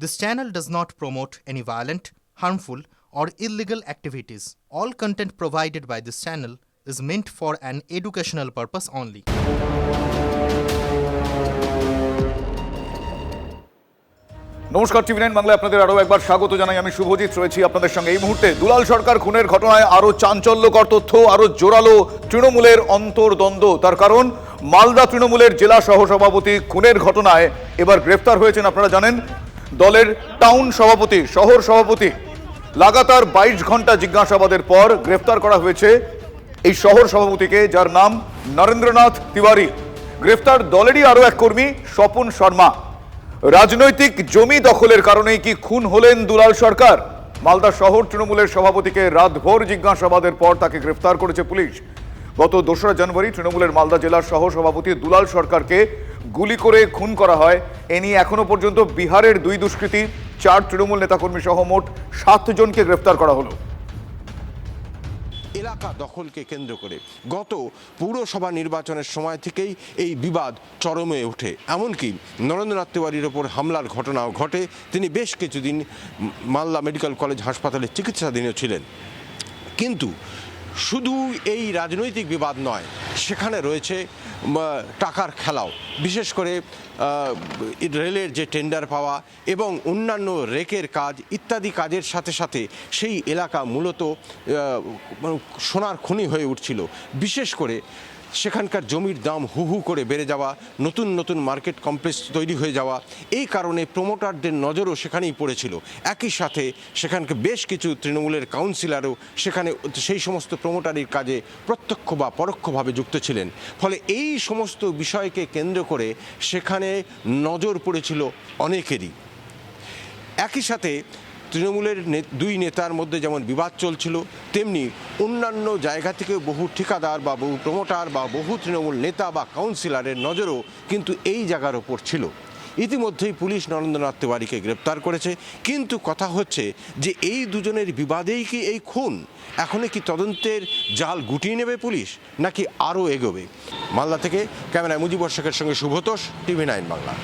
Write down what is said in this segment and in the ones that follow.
This channel does not promote any violent, harmful, or illegal activities. All content provided by this channel is meant for an educational purpose only. নমস্কার TV nine বাংলায় আপনাদের আরও একবার স্বাগত জানাই আমি শুভজিৎ রয়েছি আপনাদের সঙ্গে এই মুহূর্তে দুলাল সরকার খুনের ঘটনায় আরও চাঞ্চল্যকর তথ্য আরও জোরালো তৃণমূলের অন্তর্দ্বন্দ্ব তার কারণ মালদা তৃণমূলের জেলা সহসভাপতি খুনের ঘটনায় এবার গ্রেফতার হয়েছেন আপনারা জানেন দলের টাউন সভাপতি, শহর সভাপতি লাগাতার বাইশ ঘণ্টা জিজ্ঞাসাবাদের পর গ্রেফতার করা হয়েছে এই শহর সভাপতিকে, যার নাম নরেন্দ্রনাথ তিওয়ারি। গ্রেফতার দলেরই আরও এক কর্মী, স্বপন শর্মা। রাজনৈতিক জমি দখলের কারণেই কি খুন হলেন দুলাল সরকার? মালদা শহর তৃণমূলের সভাপতিকে রাতভর জিজ্ঞাসাবাদের পর তাকে গ্রেফতার করেছে পুলিশ। গত দোসরা জানুয়ারি তৃণমূলের মালদা জেলার সহ সভাপতি দুলাল সরকারকে গুলি করে খুন করা হয়। এ নিয়ে এখনও পর্যন্ত বিহারের দুই দুষ্কৃতী, চার তৃণমূল নেতাকর্মী সহ মোট সাত জনকে গ্রেফতার করা হলো। এলাকা দখলকে কেন্দ্র করে গত পৌরসভা নির্বাচনের সময় থেকেই এই বিবাদ চরমে ওঠে। এমনকি নরেন্দ্রনাথ তিওয়ারির ওপর হামলার ঘটনাও ঘটে। তিনি বেশ কিছুদিন মালদা মেডিকেল কলেজ হাসপাতালে চিকিৎসাধীনও ছিলেন। কিন্তু শুধু এই রাজনৈতিক বিবাদ নয়, সেখানে রয়েছে টাকার খেলাও। বিশেষ করে রেলের যে টেন্ডার পাওয়া এবং অন্যান্য রেকের কাজ ইত্যাদি কাজের সাথে সাথে সেই এলাকা মূলত সোনার খনি হয়ে উঠছিল। বিশেষ করে সেখানকার জমির দাম হু হু করে বেড়ে যাওয়া, নতুন নতুন মার্কেট কমপ্লেক্স তৈরি হয়ে যাওয়া, এই কারণে প্রমোটারদের নজরও সেখানেই পড়েছিল। একই সাথে সেখানকে বেশ কিছু তৃণমূলের কাউন্সিলরও সেখানে সেই সমস্ত প্রমোটারির কাজে প্রত্যক্ষ বা পরোক্ষভাবে যুক্ত ছিলেন। ফলে এই সমস্ত বিষয়কে কেন্দ্র করে সেখানে নজর পড়েছিল অনেকেরই। একই সাথে তৃণমূলের দুই নেতার মধ্যে যেমন বিবাদ চলছিল, তেমনি অন্যান্য জায়গা থেকে বহু ঠিকাদার বা বহু প্রমোটার বা বহু তৃণমূল নেতা বা কাউন্সিলরের নজরও কিন্তু এই জায়গার ওপর ছিল। ইতিমধ্যেই পুলিশ নরেন্দ্রনাথ তিওয়ারিকে গ্রেপ্তার করেছে, কিন্তু কথা হচ্ছে যে এই দুজনের বিবাদেই কি এই খুন? এখনই কি তদন্তের জাল গুটিয়ে নেবে পুলিশ, নাকি আরও এগোবে? মালদা থেকে ক্যামেরায় মুজিবর শেখের সঙ্গে শুভতোষ, টিভি নাইন বাংলা।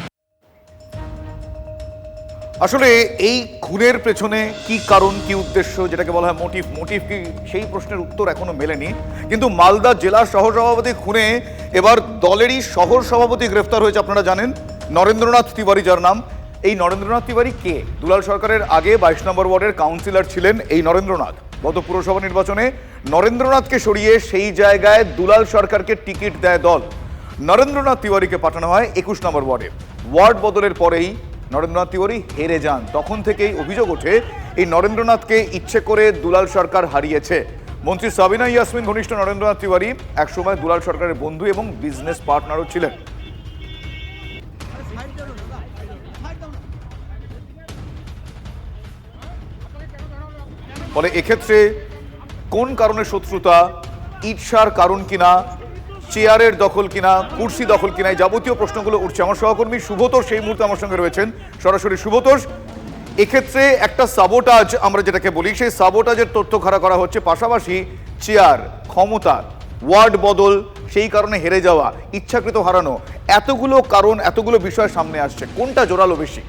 আসলে এই খুনের পেছনে কি কারণ, কি উদ্দেশ্য, যেটাকে বলা হয় মোটিভ মোটিভ কি, সেই প্রশ্নের উত্তর এখনও মেলেনি। কিন্তু মালদা জেলা সহসভাপতি খুনে, এবার দলেরই শহর সভাপতি গ্রেফতার হয়েছে আপনারা জানেন। নরেন্দ্রনাথ তিওয়ারি যার নাম। এই নরেন্দ্রনাথ তিওয়ারি কে? দুলাল সরকারের আগে বাইশ নম্বর ওয়ার্ডের কাউন্সিলর ছিলেন এই নরেন্দ্রনাথ। গত পুরসভা নির্বাচনে নরেন্দ্রনাথকে সরিয়ে সেই জায়গায় দুলাল সরকারকে টিকিট দেয় দল। নরেন্দ্রনাথ তিওয়ারিকে পাঠানো হয় একুশ নম্বর ওয়ার্ডে। ওয়ার্ড বদলের পরেই নরেন্দ্রনাথ তিওয়ারি হেরে যান। তখন থেকেই অভিযোগ ওঠে, এই নরেন্দ্রনাথকে ইচ্ছে করে দুলাল সরকার হারিয়েছে। মন্ত্রী সাবিনা ইয়াসমিন, ঘনিষ্ঠ নরেন্দ্রনাথ তিওয়ারি একসময় দুলাল সরকারের বন্ধু এবং বিজনেস পার্টনারও ছিলেন। ফলে এক্ষেত্রে কোন কারণে শত্রুতা, ঈর্ষার কারণ কিনা চেয়ারের দখল কিনা, কুর্সি দখল কিনা যাবতীয় প্রশ্নগুলো উঠছে। আমার সহকর্মী শুভতোষ সেই মুহূর্তে আমার সঙ্গে রয়েছেন। সরাসরি শুভতোষ, এক্ষেত্রে একটা সাবোটাজ আমরা যেটাকে বলি, সেই সাবোটাজের তথ্য খাড়া করা হচ্ছে। পাশাপাশি চেয়ার, ক্ষমতা, ওয়ার্ড বদল, সেই কারণে হেরে যাওয়া, ইচ্ছাকৃত হারানো, এতগুলো কারণ, এতগুলো বিষয় সামনে আসছে। কোনটা জোরালো বেশি?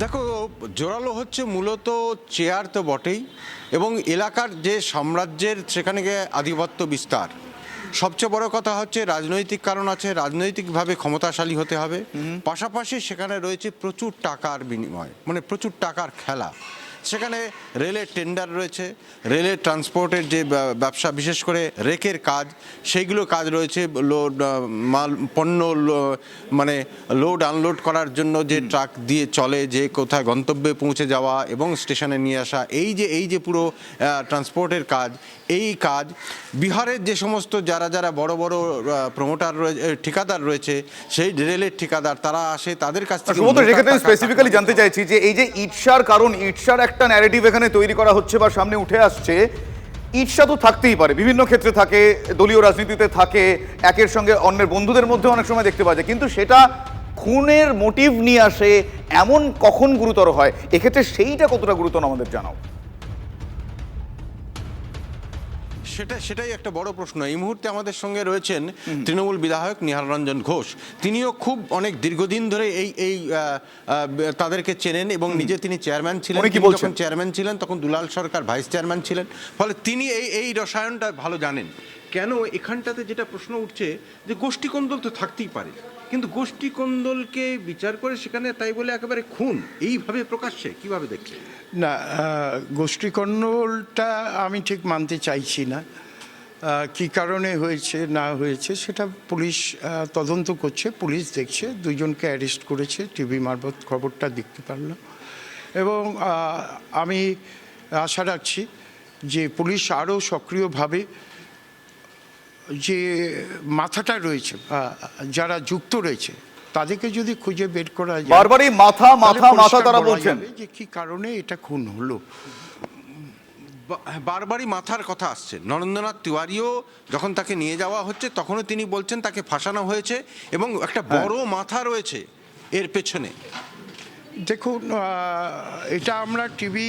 দেখো, জোরালো হচ্ছে মূলত চেয়ার তো বটেই। এবং এলাকার যে সাম্রাজ্যের সেখানে গিয়ে আধিপত্য বিস্তার। সবচেয়ে বড় কথা হচ্ছে রাজনৈতিক কারণ আছে রাজনৈতিকভাবে ক্ষমতাশালী হতে হবে। পাশাপাশি সেখানে রয়েছে প্রচুর টাকার বিনিময় মানে প্রচুর টাকার খেলা। সেখানে রেলের টেন্ডার রয়েছে রেলের ট্রান্সপোর্টের যে ব্যবসা বিশেষ করে রেকের কাজ সেইগুলো কাজ রয়েছে লোড মাল পণ্য লো- মানে লোড আনলোড করার জন্য যে ট্রাক দিয়ে চলে যে কোথায় গন্তব্যে পৌঁছে যাওয়া এবং স্টেশনে নিয়ে আসা এই যে এই যে পুরো ট্রান্সপোর্টের কাজ এই কাজ বিহারের যে সমস্ত যারা যারা বড় বড় প্রমোটার রয়েছে ঠিকাদার রয়েছে সেই রেলের ঠিকাদার তারা আসে তাদের কাছ থেকে স্পেসিফিক্যালি জানতে চাইছি যে এই যে ঈর্ষার কারণ ঈর্ষার একটা ন্যারেটিভ এখানে তৈরি করা হচ্ছে বা সামনে উঠে আসছে, ঈর্ষা তো থাকতেই পারে। বিভিন্ন ক্ষেত্রে থাকে, দলীয় রাজনীতিতে থাকে, একের সঙ্গে অন্যের বন্ধুদের মধ্যে অনেক সময় দেখতে পাওয়া যায়। কিন্তু সেটা খুনের মোটিভ নিয়ে আসে, এমন কখন গুরুতর হয়? এক্ষেত্রে সেইটা কতটা গুরুতর আমাদের জানাও। সেটা সেটাই একটা বড় প্রশ্ন। এই মুহূর্তে আমাদের সঙ্গে রয়েছেন তৃণমূল বিধায়ক নিহার রঞ্জন ঘোষ। তিনিও খুব অনেক দীর্ঘদিন ধরে এই এই তাদেরকে চেনেন এবং নিজে তিনি চেয়ারম্যান ছিলেন? যখন চেয়ারম্যান ছিলেন তখন দুলাল সরকার ভাইস চেয়ারম্যান ছিলেন। ফলে তিনি এই এই রসায়নটা ভালো জানেন। কেন এখানটাতে যেটা প্রশ্ন উঠছে যে গোষ্ঠী কোন্দল তো থাকতেই পারে। কিন্তু গোষ্ঠী কোন্দলকে বিচার করে সেখানে তাই বলে একেবারে খুন এইভাবে প্রকাশ্যে কীভাবে দেখছেন না আহ, গোষ্ঠীকণ্ডলটা আমি ঠিক মানতে চাইছি না। কি কারণে হয়েছে না হয়েছে সেটা পুলিশ তদন্ত করছে পুলিশ দেখছে দুজনকে অ্যারেস্ট করেছে টিভি মারফত খবরটা দেখতে পারলাম। এবং আমি আশা রাখছি যে পুলিশ আরও সক্রিয়ভাবে যে মাথাটা রয়েছে যারা যুক্ত রয়েছে তাদেরকে যদি খুঁজে বের করা যায় বারবারই মাথা মাথা মাথা তারা বলছেন। যে কি কারণে এটা খুন হলো। বারবারই মাথার কথা আসছে। নরেন্দ্রনাথ তিওয়ারিও যখন তাকে নিয়ে যাওয়া হচ্ছে তখনও তিনি বলছেন তাকে ফাঁসানো হয়েছে এবং একটা বড় মাথা রয়েছে এর পেছনে। দেখুন এটা আমরা টিভি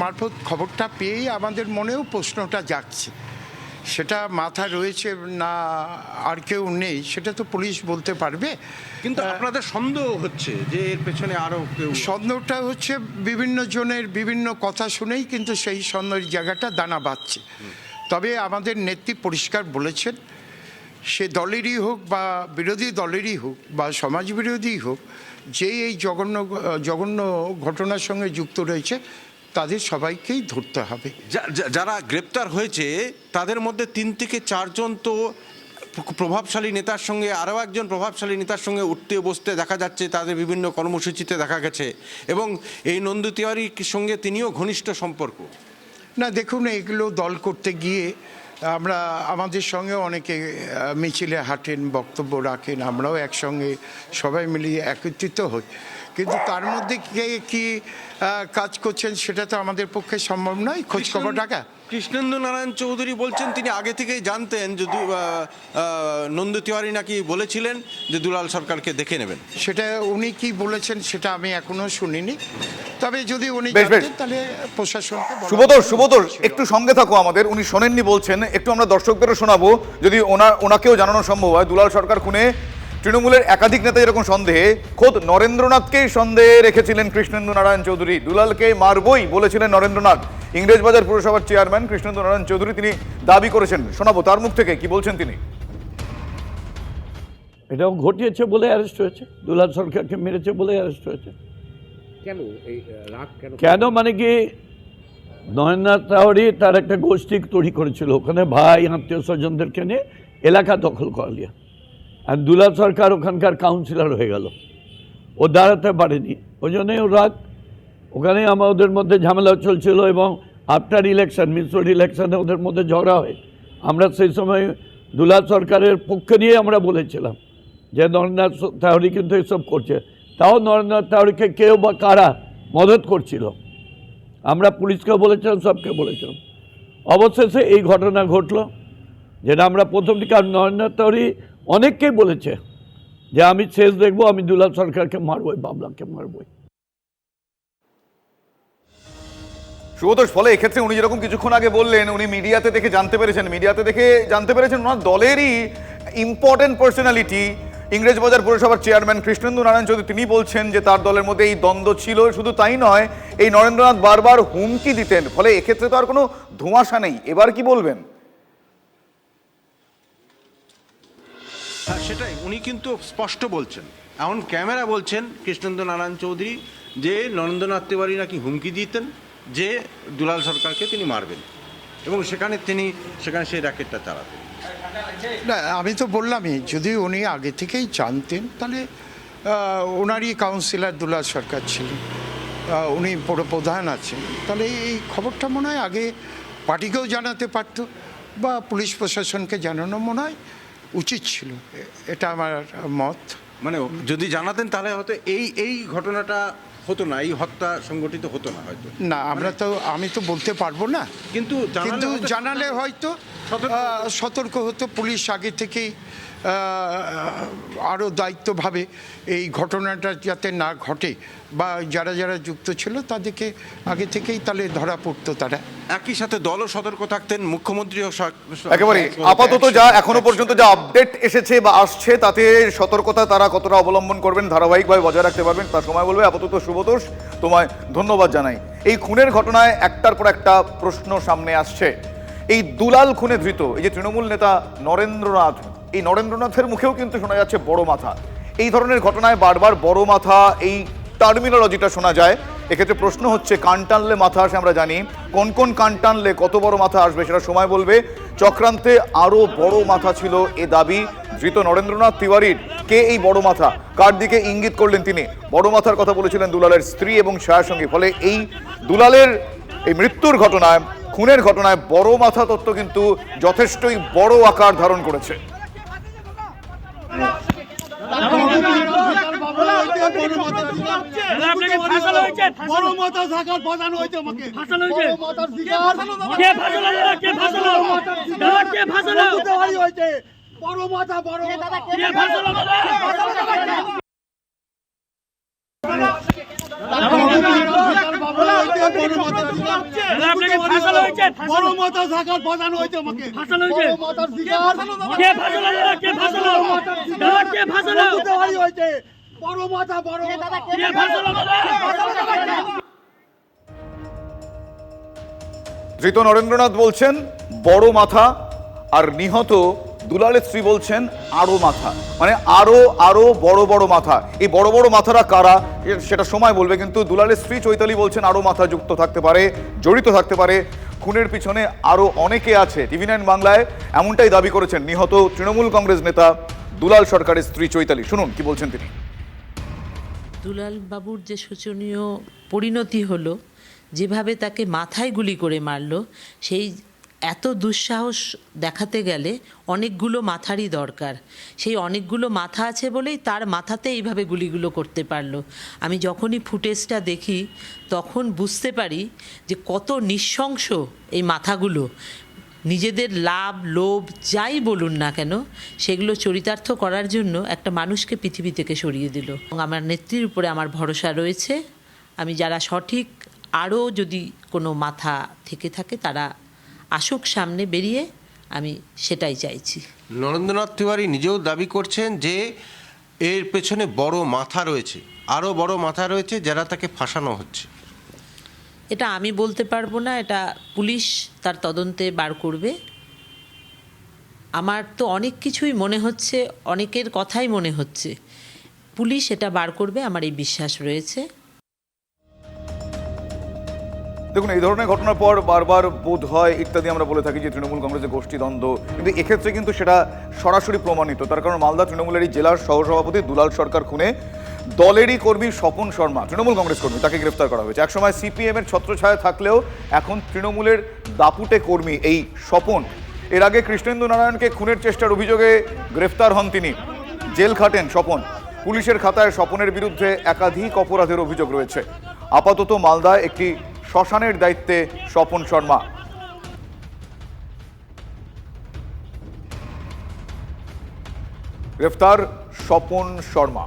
মারফত খবরটা পেয়েই আমাদের মনেও প্রশ্নটা জাগছে। সেটা মাথা রয়েছে না আর কেউ নেই সেটা তো পুলিশ বলতে পারবে। কিন্তু আপনাদের সন্দেহ হচ্ছে যে এর পেছনে আরও কেউ সন্দেহটা হচ্ছে বিভিন্ন জনের বিভিন্ন কথা শুনেই কিন্তু সেই সন্দেহের জায়গাটা দানা বাঁধছে। তবে আমাদের নেত্রী পরিষ্কার বলেছেন সে দলেরই হোক বা বিরোধী দলেরই হোক বা সমাজ বিরোধী হোক যে এই জঘন্য জঘন্য ঘটনার সঙ্গে যুক্ত রয়েছে তাদের সবাইকেই ধরতে হবে। যারা গ্রেপ্তার হয়েছে তাদের মধ্যে তিন থেকে চারজন তো প্রভাবশালী নেতার সঙ্গে আরও একজন প্রভাবশালী নেতার সঙ্গে উঠতে বসতে দেখা যাচ্ছে তাদের বিভিন্ন কর্মসূচিতে দেখা গেছে। এবং এই নন্দু তিওয়ারির সঙ্গে তিনিও ঘনিষ্ঠ সম্পর্ক। না দেখুন এগুলো দল করতে গিয়ে আমরা আমাদের সঙ্গে অনেকে মিছিলে হাঁটেন বক্তব্য রাখেন আমরাও একসঙ্গে সবাই মিলিয়ে একত্রিত হই। কিন্তু তার মধ্যে কে কি কাজ করছেন সেটা তো আমাদের পক্ষে সম্ভব নয়। খোঁজখবর ঢাকা রাখা। কৃষ্ণেন্দু নারায়ণ চৌধুরী বলছেন তিনি আগে থেকেই জানতেন যে নন্দু তিওয়ারি নাকি বলেছিলেন যে দুলাল সরকারকে দেখে নেবেন। সেটা উনি কি বলেছেন সেটা আমি এখনও শুনিনি। তবে যদি উনি তাহলে প্রশাসন সুবোধর ছিল। একটু সঙ্গে থাকো আমাদের উনি শোনেননি বলছেন একটু আমরা দর্শকদেরও শোনাবো যদি ওনার ওনাকেও জানানো সম্ভব হয় দুলাল সরকার খুনে তৃণমূলের একাধিক নেতা এরকম সন্দেহে খোদ নরেন্দ্রনাথকেই সন্দেহে রেখেছিলেন কৃষ্ণেন্দু নারায়ণ চৌধুরী দুলালকে মারবই বলেছিলেন নরেন্দ্রনাথ। ইংরেজবাজার পুরসভার চেয়ারম্যান কৃষ্ণেন্দু নারায়ণ চৌধুরী তিনি দাবি করেছেন। শোনাবো তার মুখ থেকে কি বলছেন তিনি? এটাও ঘটিয়েছে বলে অ্যারেস্ট হয়েছে। দুলাল সরকারকে মেরেছে বলে অ্যারেস্ট হয়েছে। কেন এই রাগ কেন কেন মানে কি? নয়নাথ তাহরি তার একটা গোষ্ঠী তৈরি করেছিল। ওখানে ভাই আত্মীয় স্বজনদেরকে নিয়ে এলাকা দখল করলিয়া আর দুলাল সরকার ওখানকার কাউন্সিলর হয়ে গেল। ও দাঁড়াতে পারেনি। ওই জন্যই ও রাগ ওখানে আমাদের মধ্যে ঝামেলা চলছিল এবং আফটার ইলেকশন মিশ্র ইলেকশনে ওদের মধ্যে ঝগড়া হয়। আমরা সেই সময় দুলাল সরকারের পক্ষে নিয়ে আমরা বলেছিলাম যে নরেন্দ্রনাথ তাহরি কিন্তু এসব করছে। তাও নরেন্দ্রনাথ তাহরিকে কেউ বা কারা মদত করছিল? আমরা পুলিশকে বলেছিলাম, সবকে বলেছিলাম। অবশেষে এই ঘটনা ঘটলো যেটা আমরা প্রথম দিকে, আর নরেন্দ্রনাথ তাহরি অনেককেই বলেছে যে আমি শেষ দেখব, আমি দুলাল সরকারকে মারবই বাবলাকে মারবই সুবোধর ফলে এক্ষেত্রে উনি যেরকম কিছুক্ষণ আগে বললেন, উনি মিডিয়াতে দেখে জানতে পেরেছেন, মিডিয়াতে দেখে জানতে পেরেছেন ওনার দলেরই ইম্পর্টেন্ট পার্সোনালিটি ইংরেজবাজার পুরসভার চেয়ারম্যান কৃষ্ণেন্দু নারায়ণ চৌধুরী, তিনি বলছেন যে তার দলের মধ্যে এই দ্বন্দ্ব ছিল, শুধু তাই নয়, এই নরেন্দ্রনাথ বারবার হুমকি দিতেন, ফলে এক্ষেত্রে তো আর কোনো ধোঁয়াশা নেই। এবার কি বলবেন? হ্যাঁ সেটাই, উনি কিন্তু স্পষ্ট বলছেন। এমন ক্যামেরা বলছেন কৃষ্ণেন্দ্র নারায়ণ চৌধুরী যে নরেন্দ্রনাথ তিওয়ারি নাকি হুমকি দিতেন। যে দুলাল সরকারকে তিনি মারবেন এবং সেখানে তিনি সেখানে সেই র্যাকেটটা চালাতেন। না আমি তো বললামই যদি উনি আগে থেকেই জানতেন তাহলে ওনারই কাউন্সিলর দুলাল সরকার ছিলেন উনি পুরো প্রধান আছেন। তাহলে এই খবরটা মনে হয় আগে পার্টিকেও জানাতে পারতো বা পুলিশ প্রশাসনকে জানানো মনে হয় উচিত ছিল। এটা আমার মত। মানে যদি জানাতেন তাহলে হয়তো এই এই ঘটনাটা হতো না এই হত্যা সংগঠিত হতো না হয়তো। না আমরা তো আমি তো বলতে পারব না। কিন্তু জানালে কিন্তু হয়তো- জানালে হয়তো সতর্ক হতো পুলিশ আগে থেকেই। আরও দায়িত্বভাবে এই ঘটনাটা যাতে না ঘটে বা যারা যারা যুক্ত ছিল তাদেরকে আগে থেকেই তাহলে ধরা পড়তো তারা। একই সাথে দলও সতর্ক থাকতেন মুখ্যমন্ত্রীও সা- একেবারে আপাতত যা এখনও পর্যন্ত যা আপডেট এসেছে বা আসছে তাতে সতর্কতা তারা কতটা অবলম্বন করবেন ধারাবাহিকভাবে বজায় রাখতে পারবেন তার সময় বলবে। আপাতত শুভতোষ তোমায় ধন্যবাদ জানাই। এই খুনের ঘটনায় একটার পর একটা প্রশ্ন সামনে আসছে। এই দুলাল খুনে ধৃত এই যে তৃণমূল নেতা নরেন্দ্রনাথ এই নরেন্দ্রনাথের মুখেও কিন্তু শোনা যাচ্ছে বড় মাথা। এই ধরনের ঘটনায় বারবার বড় মাথা এই টার্মিনোলজিটা শোনা যায়। এক্ষেত্রে প্রশ্ন হচ্ছে, কান টানলে মাথা আসে আমরা জানি। কোন কোন কান টানলে কত বড় মাথা আসবে সেটা সময় বলবে। চক্রান্তে আরও বড় মাথা ছিল এ দাবি ধৃত নরেন্দ্রনাথ তিওয়ারির। কে এই বড় মাথা? কার দিকে ইঙ্গিত করলেন তিনি? বড় মাথার কথা বলেছিলেন দুলালের স্ত্রী এবং সঙ্গে। ফলে এই দুলালের এই মৃত্যুর ঘটনায়, খুনের ঘটনায় বড় মাথা তত্ত্ব কিন্তু যথেষ্টই বড় আকার ধারণ করেছে আপনাকে ফাঁসানো হয়েছে বড় মাথা বড় মাথা বড় মাথা বড় ধৃত নরেন্দ্রনাথ বলছেন বড় মাথা আর নিহত দুলালের স্ত্রী বলছেন, আরও মাথা। মানে আরও আরও বড় বড় মাথা। এই বড় বড় মাথারা কারা? সেটা সময় বলবে, কিন্তু দুলালের স্ত্রী চৈতালি বলছেন, আরও মাথা যুক্ত থাকতে পারে, জড়িত থাকতে পারে। খুনের পিছনে আরও অনেকে আছে। টিভি নাইন বাংলায় এমনটাই দাবি করেছেন নিহত তৃণমূল কংগ্রেস নেতা দুলাল সরকারের স্ত্রী চৈতালি। শুনুন কি বলছেন তিনি। দুলাল বাবুর যে শোচনীয় পরিণতি হলো, যেভাবে তাকে মাথায় গুলি করে মারলো, সেই এত দুঃসাহস দেখাতে গেলে অনেকগুলো মাথারই দরকার। সেই অনেকগুলো মাথা আছে বলেই তার মাথাতে এইভাবে গুলিগুলো করতে পারল। আমি যখনই ফুটেজটা দেখি, তখন বুঝতে পারি যে কত নৃশংস এই মাথাগুলো। নিজেদের লাভ, লোভ যাই বলুন না কেন, সেগুলো চরিতার্থ করার জন্য একটা মানুষকে পৃথিবী থেকে সরিয়ে দিল। এবং আমার নেত্রীর উপরে আমার ভরসা রয়েছে। আমি যারা সঠিক, আরও যদি কোনো মাথা থেকে থাকে, তারা আসুক সামনে বেরিয়ে আমি সেটাই চাইছি। নরেন্দ্রনাথ তিওয়ারি নিজেও দাবি করছেন যে এর পেছনে বড় মাথা রয়েছে আরও বড় মাথা রয়েছে যারা তাকে ফাঁসানো হচ্ছে। এটা আমি বলতে পারব না এটা পুলিশ তার তদন্তে বার করবে। আমার তো অনেক কিছুই মনে হচ্ছে অনেকের কথাই মনে হচ্ছে। পুলিশ এটা বার করবে আমার এই বিশ্বাস রয়েছে। দেখুন, এই ধরনের ঘটনার পর বারবার বোধ হয় ইত্যাদি আমরা বলে থাকি যে তৃণমূল কংগ্রেসের গোষ্ঠী দ্বন্দ্ব। কিন্তু এক্ষেত্রে কিন্তু সেটা সরাসরি প্রমাণিত। তার কারণ মালদা তৃণমূলের এই জেলার সহসভাপতি দুলাল সরকার খুনে দলেরই কর্মী স্বপন শর্মা, তৃণমূল কংগ্রেস কর্মী, তাকে গ্রেফতার করা হয়েছে। একসময় সিপিএম এর ছত্রছায়া থাকলেও এখন তৃণমূলের দাপুটে কর্মী এই স্বপন। এর আগে কৃষ্ণেন্দু নারায়ণকে খুনের চেষ্টার অভিযোগে গ্রেফতার হন তিনি। জেল খাটেন স্বপন। পুলিশের খাতায় স্বপনের বিরুদ্ধে একাধিক অপরাধের অভিযোগ রয়েছে। আপাতত মালদায় একটি শ্মশানের দায়িত্বে স্বপন শর্মা। গ্রেফতার স্বপন শর্মা।